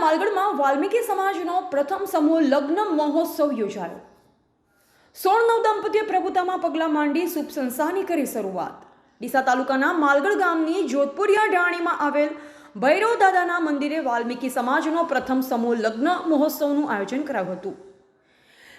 વાલ્મીકી સમાજનો પ્રથમ સમૂહ લગ્ન મહોત્સવ યોજાયો. સોળ નવ દંપતીએ પ્રભુતામાં પગલાં માંડી શુભ સંસ્થાની કરી શરૂઆત. ડીસા તાલુકાના માલગઢ ગામની જોધપુરિયા ઢાણીમાં આવેલ ભૈરવ દાદાના મંદિરે વાલ્મીકી સમાજનો પ્રથમ સમૂહ લગ્ન મહોત્સવનું આયોજન કરાયું હતું.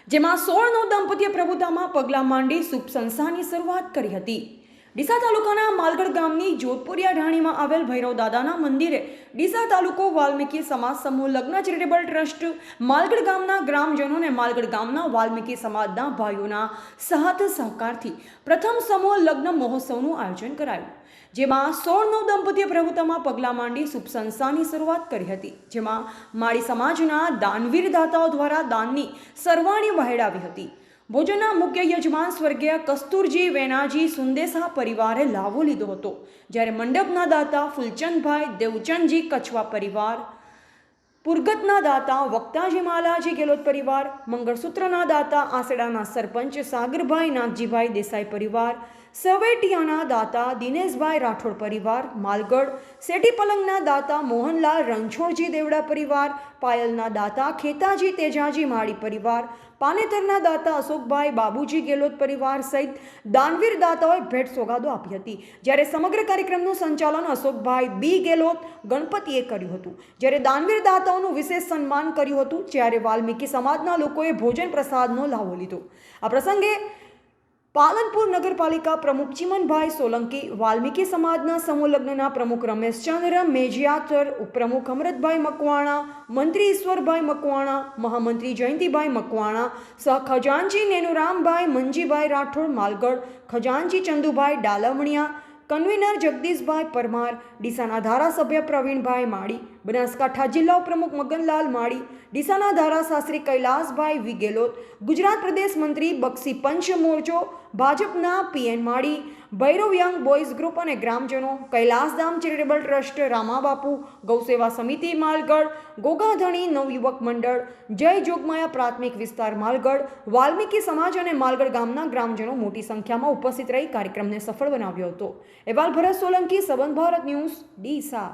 જેમાં સોળ નવ દંપતીએ પ્રભુતામાં પગલાં માંડી શુભ સંસ્થાની શરૂઆત કરી હતી. ડીસા તાલુકાના માલગઢ ગામની જોધપુરિયા ઢાણીમાં આવેલ ભૈરવ દાદાના મંદિરે ડીસા તાલુકો વાલ્મીકી સમાજ સમૂહ લગ્ન ચેરિટેબલ ટ્રસ્ટ માલગઢ ગામના ગ્રામજનોને માલગઢ ગામના વાલ્મીકી સમાજના ભાઈઓના સાથ સહકારથી પ્રથમ સમૂહ લગ્ન મહોત્સવનું આયોજન કરાયું. જેમાં સોળ નવ દંપતીએ પ્રભુતામાં પગલાં માંડી શુભ સંસ્થાની શરૂઆત કરી હતી. જેમાં માળી સમાજના દાનવીર દાતાઓ દ્વારા દાનની સરવાણી વહેડાવી હતી. ભોજનના મુખ્ય યજમાન સ્વર્ગીય કસ્તુરજી વેનાજી સુંદેસા પરિવારે લાવો લીધો હતો. જ્યારે મંડપના દાતા ફૂલચંદભાઈ, દેવચંદજી, કછવા પરિવાર, પુરગતના દાતા વક્તાજી માલાજી, ગેલોત પરિવાર, મંગળસૂત્રના દાતા આસડાના સરપંચ સાગરભાઈ, નાગજીભાઈ દેસાઈ પરિવાર સવેટિયાના દાતા દિનેશભાઈ રાઠોડ પરિવાર, માલગઢ. સેટી પલંગના દાતા મોહનલાલ રણછોડજી દેવડા પરિવાર, પાયલના દાતા ખેતાજી તેજાજી માળી પરિવાર, પાનેતરના દાતા અશોકભાઈ બાબુજી ગેલોત પરિવાર સહિત દાનવીર દાતાઓએ ભેટ સોગાદો આપી હતી. જ્યારે સમગ્ર કાર્યક્રમનું સંચાલન અશોકભાઈ બી ગેલોત ગણપતિએ કર્યું હતું. જ્યારે દાનવીર દાતાઓનું વિશેષ સન્માન કર્યું હતું જ્યારે વાલ્મીકી સમાજના લોકોએ ભોજન પ્રસાદનો લાવો લીધો. આ પ્રસંગે પાલનપુર નગરપાલિકા પ્રમુખ ચિમનભાઈ સોલંકી, વાલ્મીકી સમાજના સમૂહ લગ્નના પ્રમુખ રમેશચંદ્ર મેજિયાતર ઉપપ્રમુખ અમરતભાઈ મકવાણા, મંત્રી ઈશ્વરભાઈ મકવાણા, મહામંત્રી જયંતિભાઈ મકવાણા, સહ ખજાનજી નેનુરામભાઈ, મંજીભાઈ રાઠોડ માલગઢ ખજાનજી ચંદુભાઈ ડાલમણિયા કન્વીનર જગદીશભાઈ પરમાર, ડીસાના ધારાસભ્ય પ્રવીણભાઈ માળી બનાસકાંઠા જિલ્લા પ્રમુખ મગનલાલ માળી, ડીસાના ધારાશાસ્ત્રી કૈલાસભાઈ વિગેલોત, ગુજરાત પ્રદેશ મંત્રી બક્ષી પંચ મોરચો ભાજપના P N, Bhairav young boys group અને ગ્રામજનો, કૈલાસધામ ચેરિટેબલ ટ્રસ્ટ રામાબાપુ, ગૌસેવા સમિતિ માલગઢ, ગોગાધણી નવયુવક મંડળ, જય જોગમાયા પ્રાથમિક વિસ્તાર માલગઢ, વાલ્મીકી સમાજ અને માલગઢ ગામના ગ્રામજનો મોટી સંખ્યામાં ઉપસ્થિત રહી કાર્યક્રમને સફળ બનાવ્યો હતો. અહેવાલ ભરત સોલંકી સંબંધ ભારત ન્યૂઝ, ડીસા.